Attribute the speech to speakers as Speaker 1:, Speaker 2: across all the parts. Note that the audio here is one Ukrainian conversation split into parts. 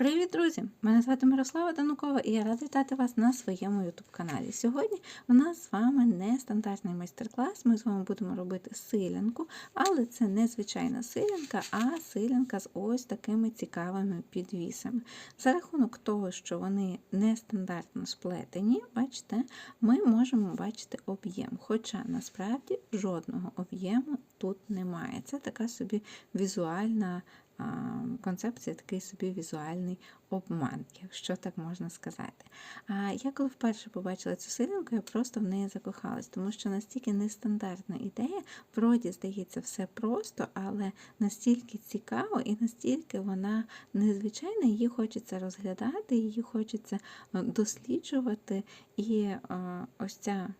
Speaker 1: Привіт, друзі! Мене звати Мирослава Данукова і я рада вітати вас на своєму youtube каналі. Сьогодні у нас з вами нестандартний майстер-клас. Ми з вами будемо робити силянку, але це не звичайна силянка, а силянка з ось такими цікавими підвісами. За рахунок того, що вони нестандартно сплетені, бачите, ми можемо бачити об'єм. Хоча насправді жодного об'єму тут немає. Це така собі візуальна концепція такий собі візуальний обман, якщо так можна сказати. А я коли вперше побачила цю силинку, я просто в неї закохалась, тому що настільки нестандартна ідея, вроді здається, все просто, але настільки цікаво і настільки вона незвичайна, її хочеться розглядати, її хочеться досліджувати. І ось ця.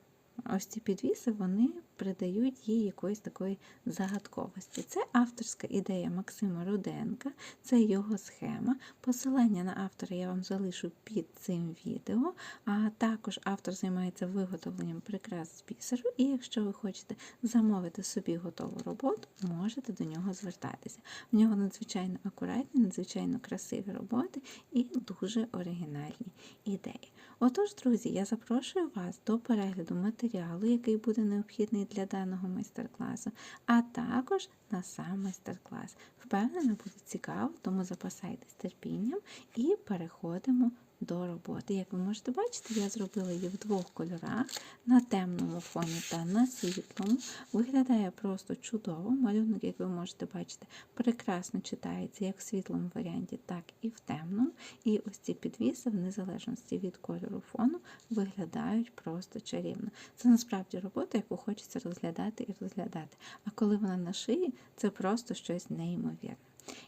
Speaker 1: Ось ці підвіси вони придають їй якоїсь такої загадковості. Це авторська ідея Максима Руденка, це його схема. Посилання на автора я вам залишу під цим відео. А також автор займається виготовленням прикрас з бісеру, і якщо ви хочете замовити собі готову роботу, можете до нього звертатися. В нього надзвичайно акуратні, надзвичайно красиві роботи і дуже оригінальні ідеї. Отож, друзі, я запрошую вас до перегляду матеріалу, який буде необхідний для даного майстер-класу, а також на сам майстер-клас. Впевнена, буде цікаво, тому запасайтесь терпінням і переходимо до роботи. Як ви можете бачити, я зробила її в двох кольорах на темному фоні та на світлому. Виглядає просто чудово. Малюнок, як ви можете бачити, прекрасно читається як в світлому варіанті, так і в темному. І ось ці підвіси, в незалежності від кольору фону, виглядають просто чарівно. Це насправді робота, яку хочеться розглядати і розглядати. А коли вона на шиї, це просто щось неймовірне.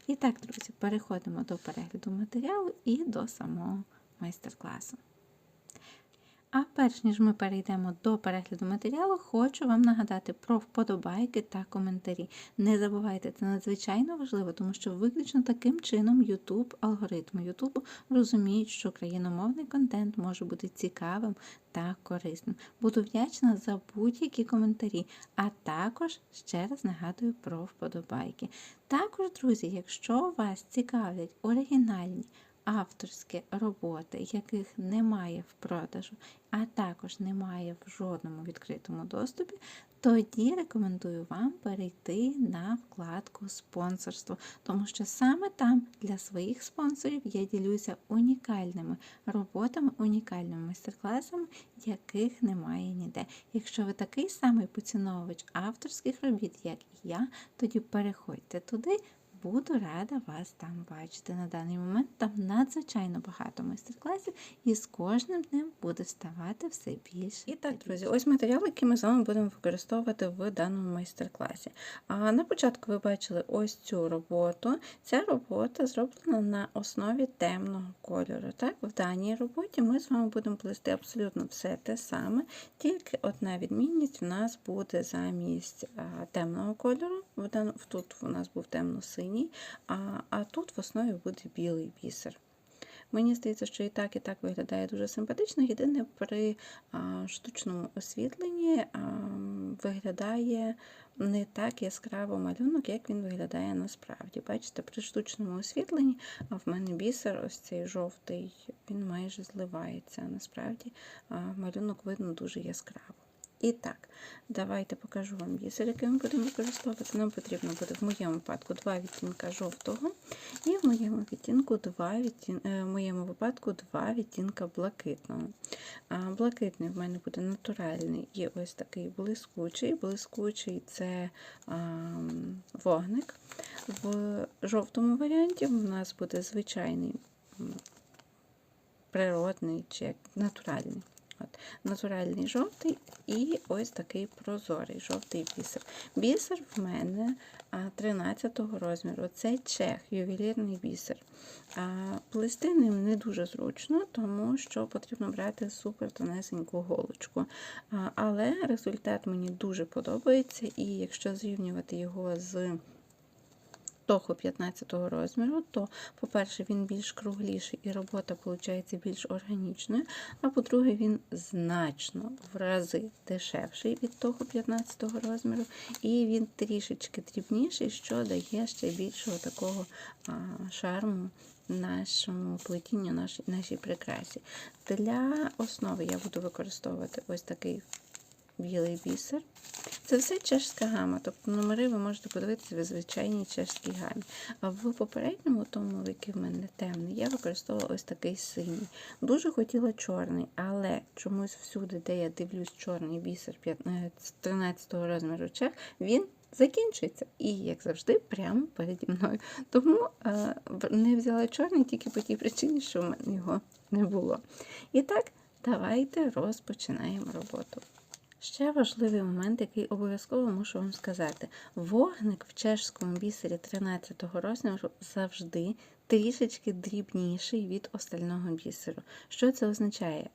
Speaker 1: І так, друзі, переходимо до перегляду матеріалу і до самого майстер-класу. А перш ніж ми перейдемо до перегляду матеріалу, хочу вам нагадати про вподобайки та коментарі. Не забувайте, це надзвичайно важливо, тому що виключно таким чином YouTube, алгоритми YouTube розуміють, що україномовний контент може бути цікавим та корисним. Буду вдячна за будь-які коментарі, а також ще раз нагадую про вподобайки. Також, друзі, якщо вас цікавлять оригінальні авторські роботи, яких немає в продажу, а також немає в жодному відкритому доступі, тоді рекомендую вам перейти на вкладку спонсорство, тому що саме там для своїх спонсорів я ділюся унікальними роботами, унікальними майстер-класами, яких немає ніде. Якщо ви такий самий поціновувач авторських робіт, як і я, тоді переходьте туди. Буду рада вас там бачити. На даний момент там надзвичайно багато майстер-класів, і з кожним днем буде ставати все більше. І так, друзі, ось матеріал, який ми з вами будемо використовувати в даному майстер-класі. А на початку ви бачили ось цю роботу. Ця робота зроблена на основі темного кольору. Так, В даній роботі ми з вами будемо плести абсолютно все те саме, тільки одна відмінність в нас буде замість темного кольору. Тут у нас був темно-синій синій, а, а тут в основі буде білий бісер. Мені здається, що і так, і так виглядає дуже симпатично. Єдине, при а, штучному освітленні а, виглядає не так яскраво малюнок, як він виглядає насправді. Бачите, при штучному освітленні, а в мене бісер, ось цей жовтий, він майже зливається. Насправді а, малюнок видно дуже яскраво. І так, давайте покажу вам бісер, який ми будемо використовувати. Нам потрібно буде в моєму випадку два відтінка жовтого, і в моєму відтінку два відтін... Е, в моєму випадку два відтінка блакитного. Блакитний в мене буде натуральний і ось такий блискучий. Блискучий це вогник. В жовтому варіанті у нас буде звичайний природний чи натуральний. От, Натуральний жовтий і ось такий прозорий жовтий бісер. Бісер в мене 13 розміру. Це чех, ювелірний бісер. Плести ним не дуже зручно, тому що потрібно брати супер тонесеньку голочку. Але результат мені дуже подобається, і якщо зрівнювати його з того 15 розміру, то, по-перше, він більш кругліший і робота виходить більш органічною. А по-друге, він значно в рази дешевший від того 15 розміру, і він трішечки дрібніший, що дає ще більшого такого шарму нашому плетінню, нашій, нашій прикрасі. Для основи я буду використовувати ось такий білий бісер. Це все чешська гама, тобто номери ви можете подивитися в звичайній чешській гамі. А в попередньому, тому, який в мене темний, я використовувала ось такий синій. Дуже хотіла чорний, але чомусь всюди, де я дивлюсь чорний бісер 13 розміру чех, він закінчується. І, як завжди, прямо переді мною. Тому е, не взяла чорний тільки по тій причині, що в мене його не було. І так, давайте розпочинаємо роботу. Ще важливий момент, який обов'язково мушу вам сказати. Вогник в чешському бісері 13 розміру завжди трішечки дрібніший від остального бісеру. Що це означає?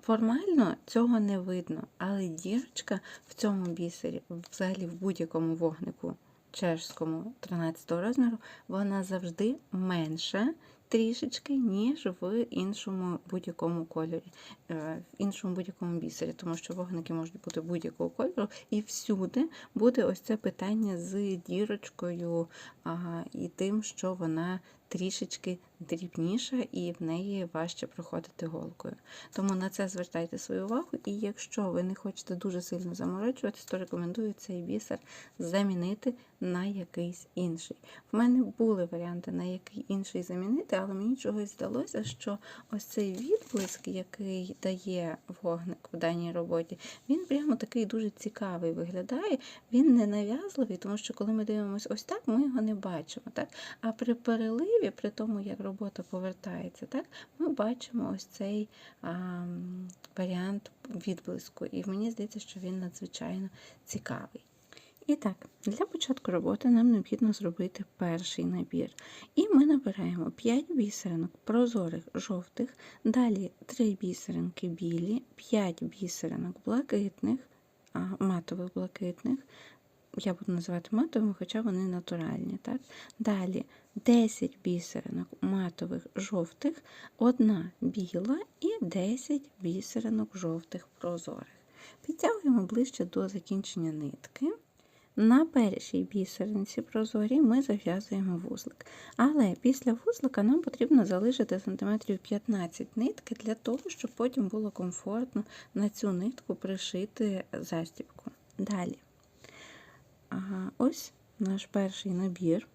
Speaker 1: Формально цього не видно, але дірочка в цьому бісері, взагалі в будь-якому вогнику чешському 13 розміру, вона завжди менша трішечки, ніж в іншому будь-якому кольорі, в іншому будь-якому бісері, тому що вогники можуть бути будь-якого кольору, і всюди буде ось це питання з дірочкою ага, і тим, що вона трішечки дрібніша і в неї важче проходити голкою. Тому на це звертайте свою увагу, і якщо ви не хочете дуже сильно заморочуватись, то рекомендую цей бісер замінити на якийсь інший. В мене були варіанти, на який інший замінити, але мені чогось здалося, що ось цей відблиск, який дає вогник в даній роботі, він прямо такий дуже цікавий виглядає. Він не нав'язливий, тому що коли ми дивимося ось так, ми його не бачимо. Так? А при переливі, при тому, як робота повертається, так, ми бачимо ось цей а, варіант відблиску. І мені здається, що він надзвичайно цікавий. І так, для початку роботи нам необхідно зробити перший набір. І ми набираємо 5 бісеринок прозорих жовтих, далі 3 бісеринки білі, 5 бісеринок блакитних, матових блакитних. Я буду називати матовими, хоча вони натуральні. Так? Далі 10 бісеринок матових жовтих, одна біла і 10 бісеринок жовтих прозорих. Підтягуємо ближче до закінчення нитки. На першій бісеринці прозорій ми зав'язуємо вузлик. Але після вузлика нам потрібно залишити сантиметрів 15 нитки для того, щоб потім було комфортно на цю нитку пришити застібку. Далі. Ось наш перший набір.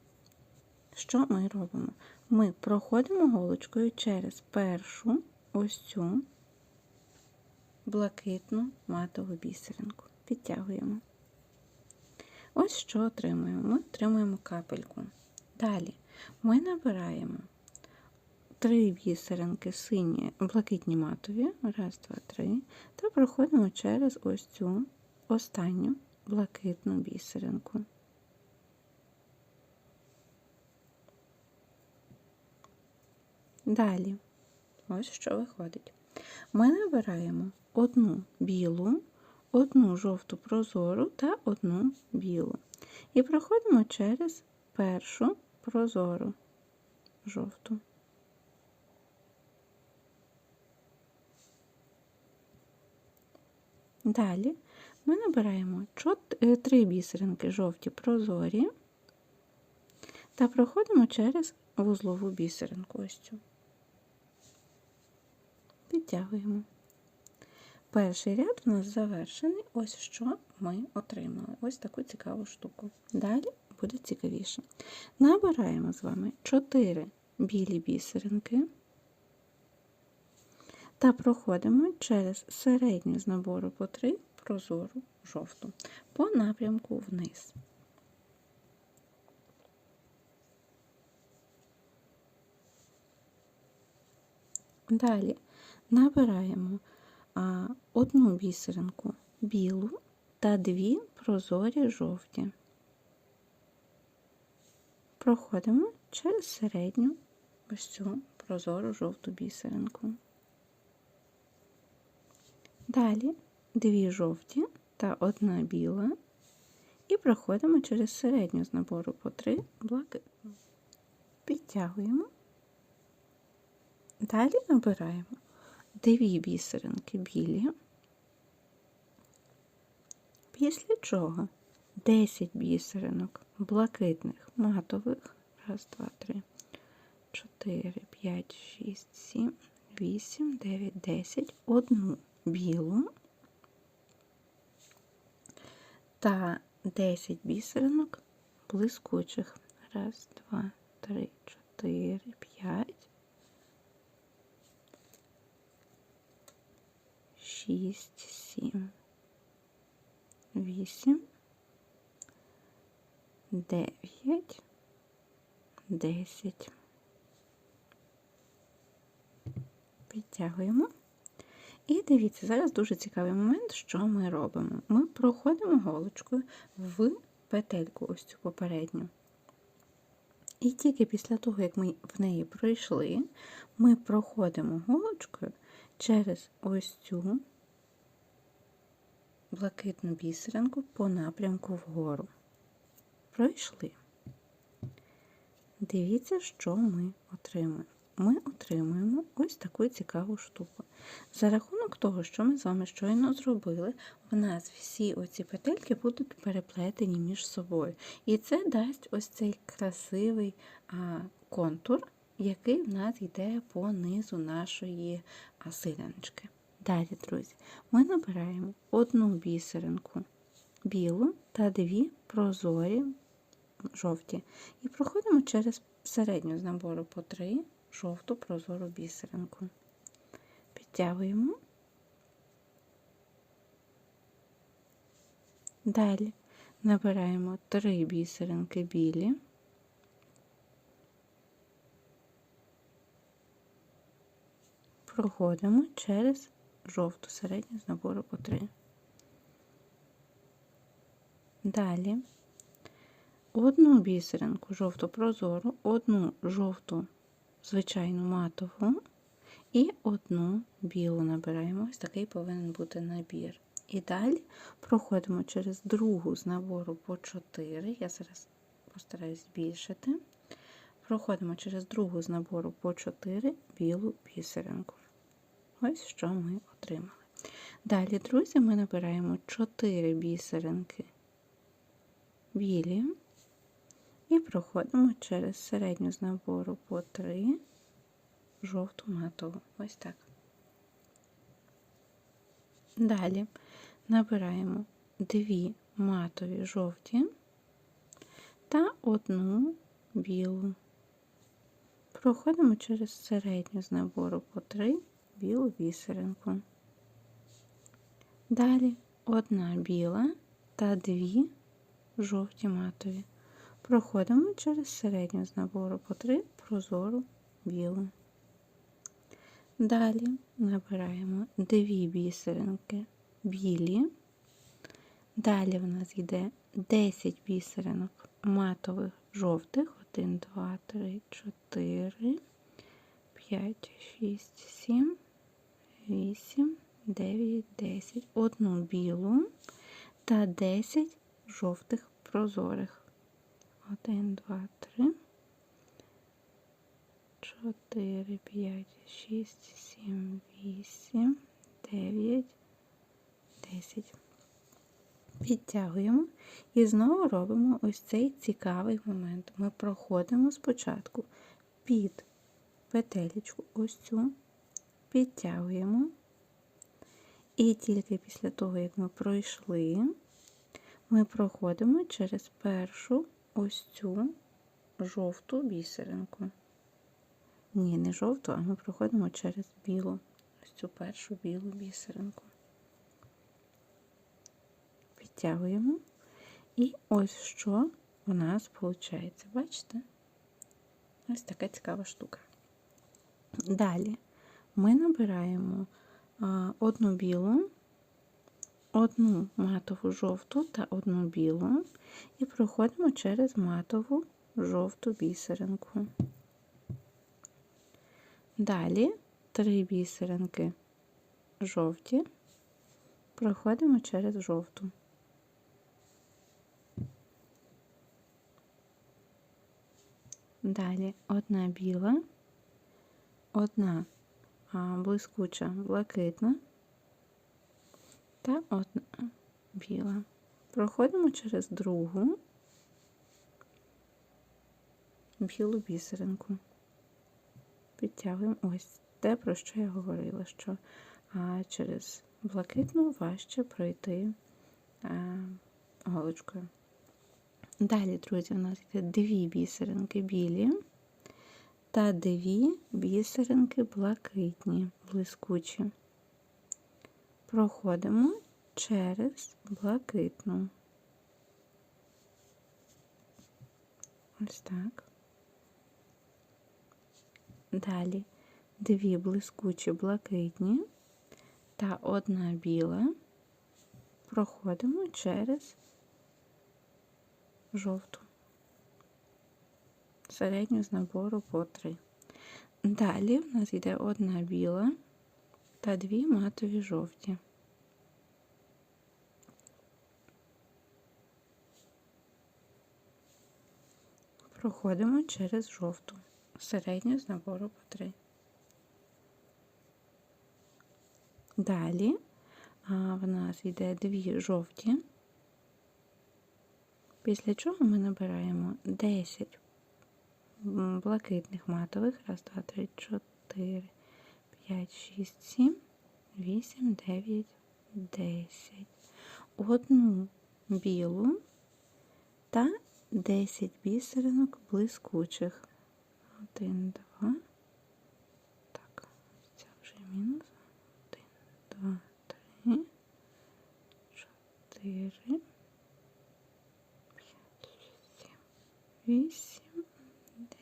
Speaker 1: Що ми робимо? Ми проходимо голочкою через першу ось цю блакитну матову бісеринку. Підтягуємо. Ось що отримуємо. Ми отримуємо капельку. Далі ми набираємо три бісеринки сині, блакитні матові, раз, два, три, та проходимо через ось цю останню блакитну бісеринку. Далі, ось що виходить. Ми набираємо одну білу одну жовту прозору та одну білу. І проходимо через першу прозору жовту. Далі ми набираємо е, три бісеринки жовті прозорі та проходимо через вузлову бісеринку ось цю. Підтягуємо. Перший ряд у нас завершений. Ось що ми отримали. Ось таку цікаву штуку. Далі буде цікавіше. Набираємо з вами 4 білі бісеринки та проходимо через середню з набору по 3 прозору жовту по напрямку вниз. Далі набираємо одну бісеринку білу та дві прозорі жовті. Проходимо через середню ось цю прозору жовту бісеринку. Далі дві жовті та одна біла. І проходимо через середню з набору по 3 блакитну. Підтягуємо. Далі набираємо дві бісеринки білі. Після чого 10 бісеринок блакитних матових. Раз, два, три, чотири, п'ять, шість, сім, вісім, дев'ять, десять. Одну білу та 10 бісеринок блискучих. Раз, два, три, чотири, п'ять. Шість, сім, вісім, дев'ять, десять. Підтягуємо. І дивіться, зараз дуже цікавий момент, що ми робимо. Ми проходимо голочкою в петельку, ось цю попередню. І тільки після того, як ми в неї пройшли, ми проходимо голочкою через ось цю блакитну бісеринку по напрямку вгору. Пройшли. Дивіться, що ми отримуємо. Ми отримуємо ось таку цікаву штуку. За рахунок того, що ми з вами щойно зробили, в нас всі оці петельки будуть переплетені між собою. І це дасть ось цей красивий а, контур, який в нас йде по низу нашої силяночки. Далі, друзі, ми набираємо одну бісеринку білу та дві прозорі жовті. І проходимо через середню з набору по три жовту прозору бісеринку. Підтягуємо. Далі набираємо три бісеринки білі. Проходимо через жовту середню з набору по 3. Далі одну бісеринку жовту прозору, одну жовту звичайну матову і одну білу набираємо. Ось такий повинен бути набір. І далі проходимо через другу з набору по 4. Я зараз постараюсь збільшити. Проходимо через другу з набору по 4 білу бісеринку. Ось що ми отримали. Далі, друзі, ми набираємо 4 бісеринки білі і проходимо через середню з набору по 3 жовту матову. Ось так. Далі набираємо дві матові жовті та одну білу. Проходимо через середню з набору по 3 білу бісеринку. Далі одна біла та дві жовті матові. Проходимо через середню з набору по 3 прозору білу. Далі набираємо дві бісеринки білі. Далі в нас йде 10 бісеринок матових жовтих. 1, 2, 3, 4, 5, 6, 7, 8, 9, 10. Одну білу та 10 жовтих прозорих. 1, 2, 3, 4, 5, 6, 7, 8, 9, 10. Підтягуємо і знову робимо ось цей цікавий момент. Ми проходимо спочатку під петелечку ось цю, підтягуємо. І тільки після того, як ми пройшли, ми проходимо через першу ось цю жовту бісеринку. Ні, не жовту, а ми проходимо через білу, ось цю першу білу бісеринку. Підтягуємо. І ось що у нас виходить. Бачите? Ось така цікава штука. Далі ми набираємо одну білу, одну матову жовту та одну білу і проходимо через матову жовту бісеринку. Далі три бісеринки жовті, проходимо через жовту. Далі одна біла, одна блискуча блакитна та одна біла. Проходимо через другу білу бісеринку. Підтягуємо ось те, про що я говорила, що а, через блакитну важче пройти а, голочкою. Далі, друзі, у нас йде дві бісеринки білі та дві бісеринки блакитні, блискучі. Проходимо через блакитну. Ось так. Далі дві блискучі блакитні та одна біла. Проходимо через жовту. Середню з набору по три. Далі в нас йде одна біла та дві матові жовті. Проходимо через жовту. Середню з набору по три. Далі в нас йде дві жовті, після чого ми набираємо 10 блакитних матових. Раз, два, три, чотири, п'ять, шість, сім, вісім, дев'ять, десять. Одну білу та 10 бісеринок блискучих. Один, два. Так, це вже мінус. Один, два, три, чотири, п'ять, шість, сім, вісім,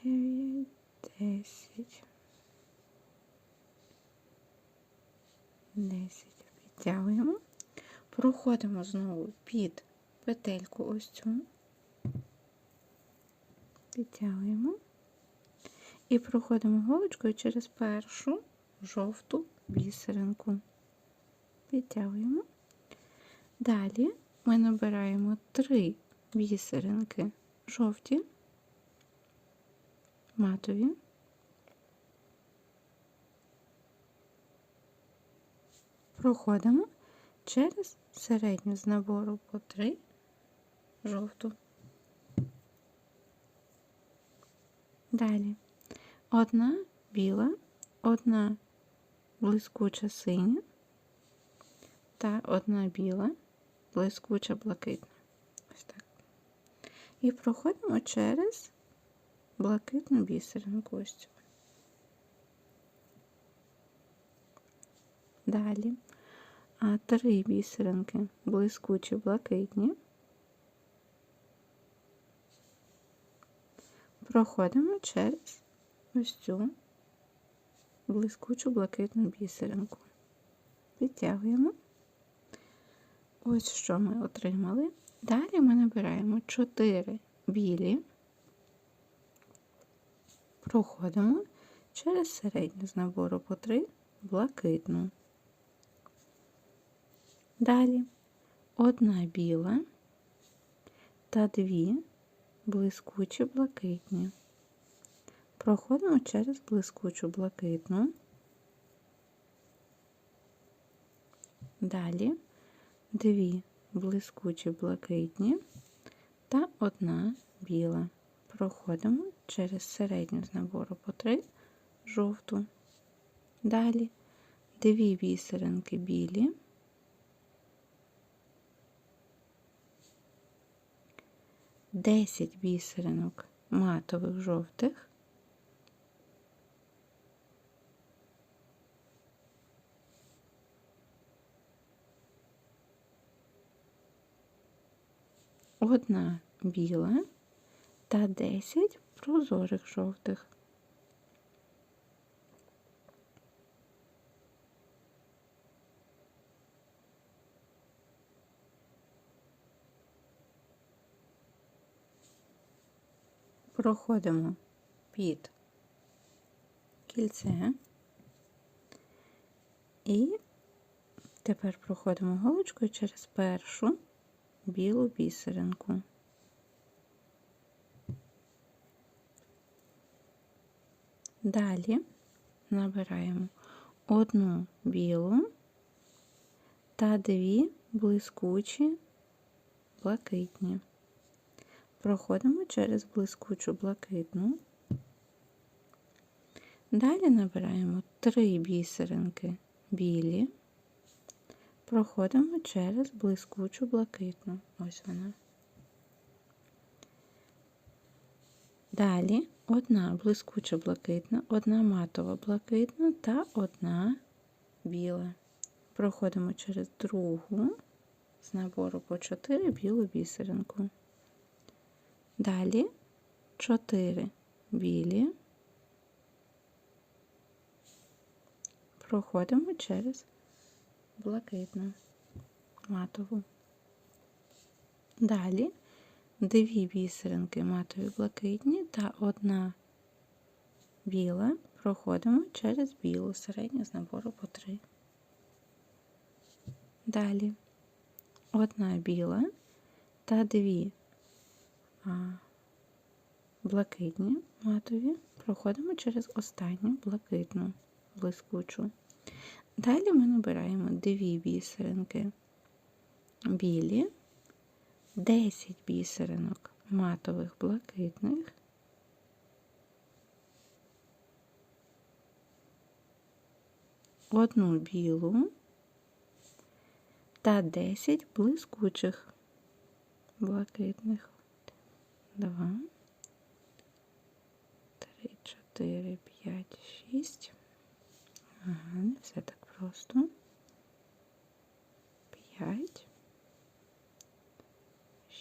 Speaker 1: дев'ять, десять. Десять. Підтягуємо. Проходимо знову під петельку ось цю. Підтягуємо. І проходимо голочкою через першу жовту бісеринку. Підтягуємо. Далі ми набираємо три бісеринки жовті, матові. Проходимо через середню з набору по три жовту. Далі одна біла, одна блискуча синя та одна біла, блискуча блакитна. Ось так. І проходимо через блакитну бісеринку ось. Далі три бісеринки блискучі блакитні. Проходимо через ось цю блискучу блакитну бісеринку. Підтягуємо. Ось що ми отримали. Далі ми набираємо 4 білі, проходимо через середню з набору по 3 блакитну. Далі одна біла та дві блискучі блакитні. Проходимо через блискучу блакитну. Далі дві блискучі блакитні та одна біла. Проходимо через середню з набору по три жовту. Далі дві бісеринки білі. Десять бісеринок матових жовтих. одна біла та 10 прозорих жовтих. Проходимо під кільце і тепер проходимо голочкою через першу білу бісеринку. Далі набираємо одну білу та дві блискучі блакитні. Проходимо через блискучу блакитну. Далі набираємо три бісеринки білі, проходимо через блискучу блакитну. Ось вона. Далі одна блискуча блакитна, одна матова блакитна та одна біла. Проходимо через другу з набору по 4 білу бісеринку. Далі 4 білі. Проходимо через блакитну матову. Далі дві бісеринки матові блакитні та одна біла. Проходимо через білу середню з набору по 3. Далі одна біла та дві блакитні матові проходимо через останню блакитну блискучу. Далі ми набираємо дві бісеринки білі, 10 бісеринок матових блакитних. Одну білу та 10 блискучих блакитних. Два, три, чотири, п'ять, шість. Ага, не все так просто. П'ять,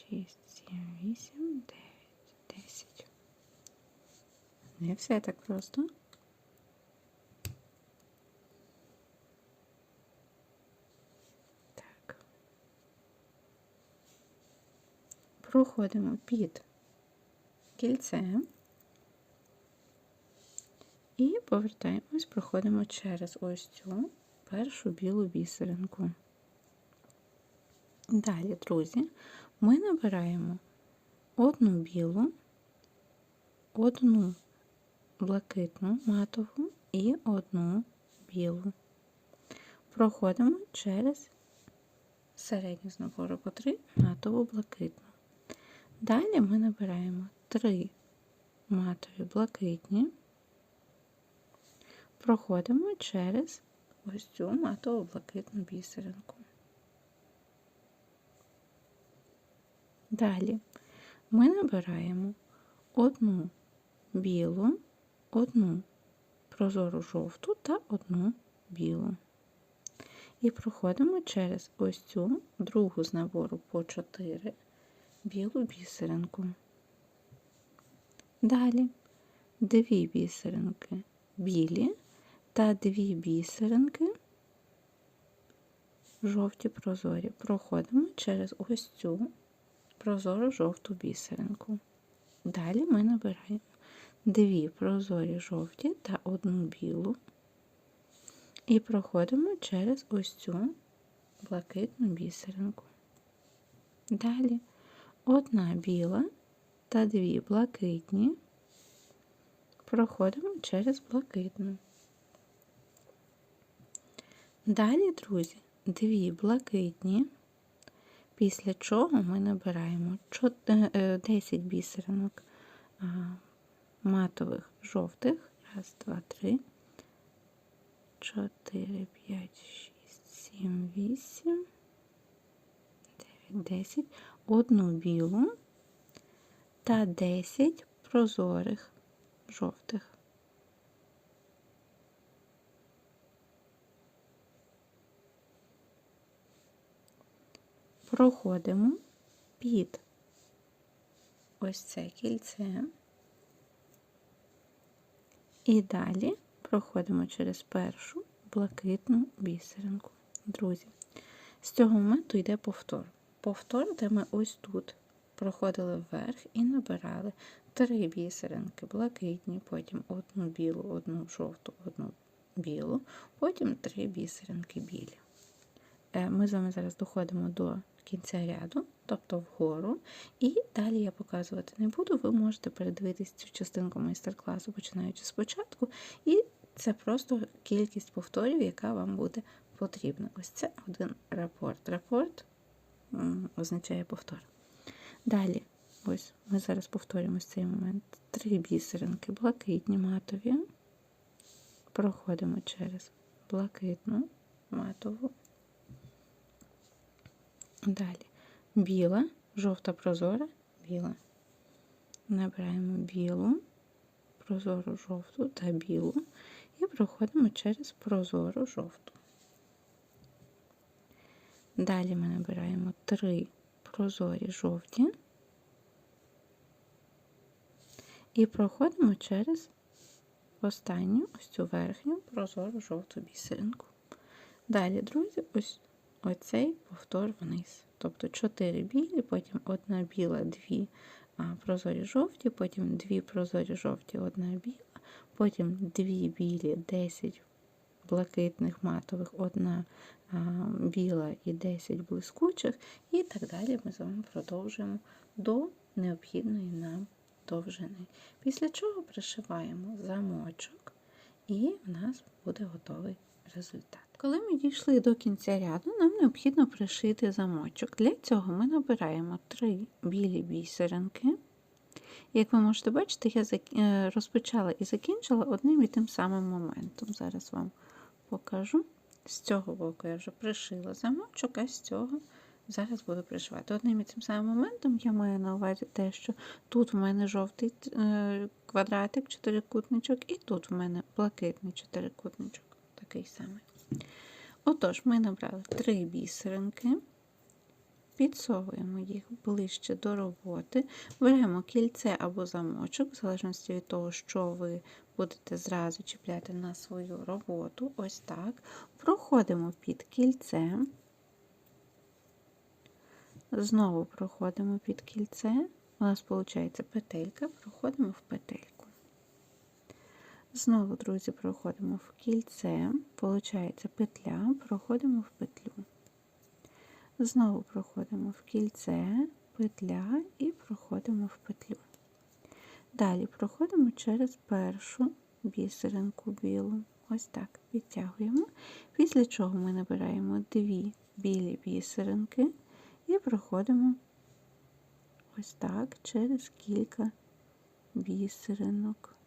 Speaker 1: шість, сім, вісім, дев'ять, десять. Не все так просто. Так. Проходимо під кільце і повертаємось, проходимо через ось цю першу білу бісеринку. Далі, друзі, ми набираємо одну білу, одну блакитну матову і одну білу. Проходимо через середню з набору по 3 матову блакитну. Далі ми набираємо 3 матові блакитні, проходимо через ось цю матову блакитну бісеринку. Далі ми набираємо одну білу, одну прозору жовту та одну білу. І проходимо через ось цю другу з набору по 4 білу бісеринку. Далі дві бісеринки білі та дві бісеринки жовті прозорі. Проходимо через ось цю прозору жовту бісеринку. Далі ми набираємо дві прозорі жовті та одну білу. І проходимо через ось цю блакитну бісеринку. Далі одна біла та дві блакитні. Проходимо через блакитну. Далі, друзі, дві блакитні, після чого ми набираємо 10 бісеринок матових жовтих. Раз, два, три, чотири, п'ять, шість, сім, вісім, дев'ять, десять, одну білу та 10 прозорих жовтих. Проходимо під ось це кільце і далі проходимо через першу блакитну бісеринку. Друзі, з цього моменту йде повтор. Повтор, де ми ось тут проходили вверх і набирали три бісеринки блакитні, потім одну білу, одну жовту, одну білу, потім три бісеринки білі. Е, ми з вами зараз доходимо до кінця ряду, тобто вгору. І далі я показувати не буду. Ви можете передивитись цю частинку майстер-класу, починаючи спочатку. І це просто кількість повторів, яка вам буде потрібна. Ось це один рапорт. Рапорт означає повтор. Далі, ось ми зараз повторюємо цей момент. Три бісеринки, блакитні матові. Проходимо через блакитну матову. Далі біла, жовта прозора, біла. Набираємо білу, прозору жовту та білу і проходимо через прозору жовту. Далі ми набираємо три прозорі жовті і проходимо через останню ось цю верхню прозору жовту бісеринку. Далі, друзі, ось оцей повтор вниз. Тобто 4 білі, потім одна біла, дві прозорі жовті, потім дві прозорі жовті, одна біла, потім дві білі, 10 блакитних матових, одна біла і 10 блискучих, і так далі ми з вами продовжуємо до необхідної нам довжини. Після чого пришиваємо замочок, і в нас буде готовий результат. Коли ми дійшли до кінця ряду, нам необхідно пришити замочок. Для цього ми набираємо три білі бісеринки. Як ви можете бачити, я е, розпочала і закінчила одним і тим самим моментом. Зараз вам покажу. З цього боку я вже пришила замочок, а з цього зараз буду пришивати. Одним і тим самим моментом я маю на увазі те, що тут в мене жовтий е, квадратик, чотирикутничок, і тут в мене блакитний чотирикутничок, такий самий. Отож, ми набрали три бісеринки, підсовуємо їх ближче до роботи, беремо кільце або замочок, в залежності від того, що ви будете зразу чіпляти на свою роботу. Ось так. Проходимо під кільцем. Знову проходимо під кільце. У нас виходить петелька, проходимо в петельку. Знову, друзі, проходимо в кільце, виходить петля, проходимо в петлю. Знову проходимо в кільце, петля і проходимо в петлю. Далі проходимо через першу бісеринку білу. Ось так підтягуємо. Після чого ми набираємо дві білі бісеринки і проходимо ось так через кілька бісеринок.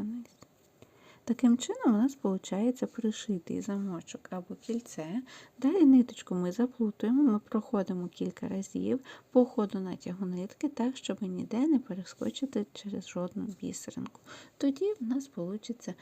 Speaker 1: Вниз. Таким чином у нас виходить пришитий замочок або кільце. Далі ниточку ми заплутуємо, ми проходимо кілька разів по ходу натягу нитки, так, щоб ніде не перескочити через жодну бісеринку. Тоді в нас вийде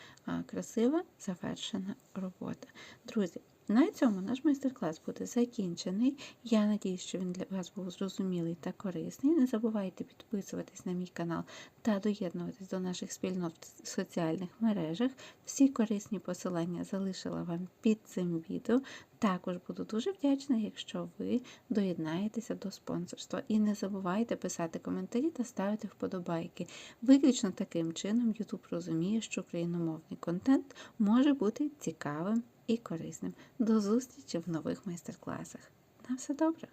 Speaker 1: красива завершена робота. Друзі, на цьому наш майстер-клас буде закінчений. Я надію, що він для вас був зрозумілий та корисний. Не забувайте підписуватись на мій канал та доєднуватись до наших спільнот в соціальних мережах. Всі корисні посилання залишила вам під цим відео. Також буду дуже вдячна, якщо ви доєднаєтеся до спонсорства. І не забувайте писати коментарі та ставити вподобайки. Виключно таким чином YouTube розуміє, що україномовний контент може бути цікавим і корисним. До зустрічі в нових майстер-класах. На все добре!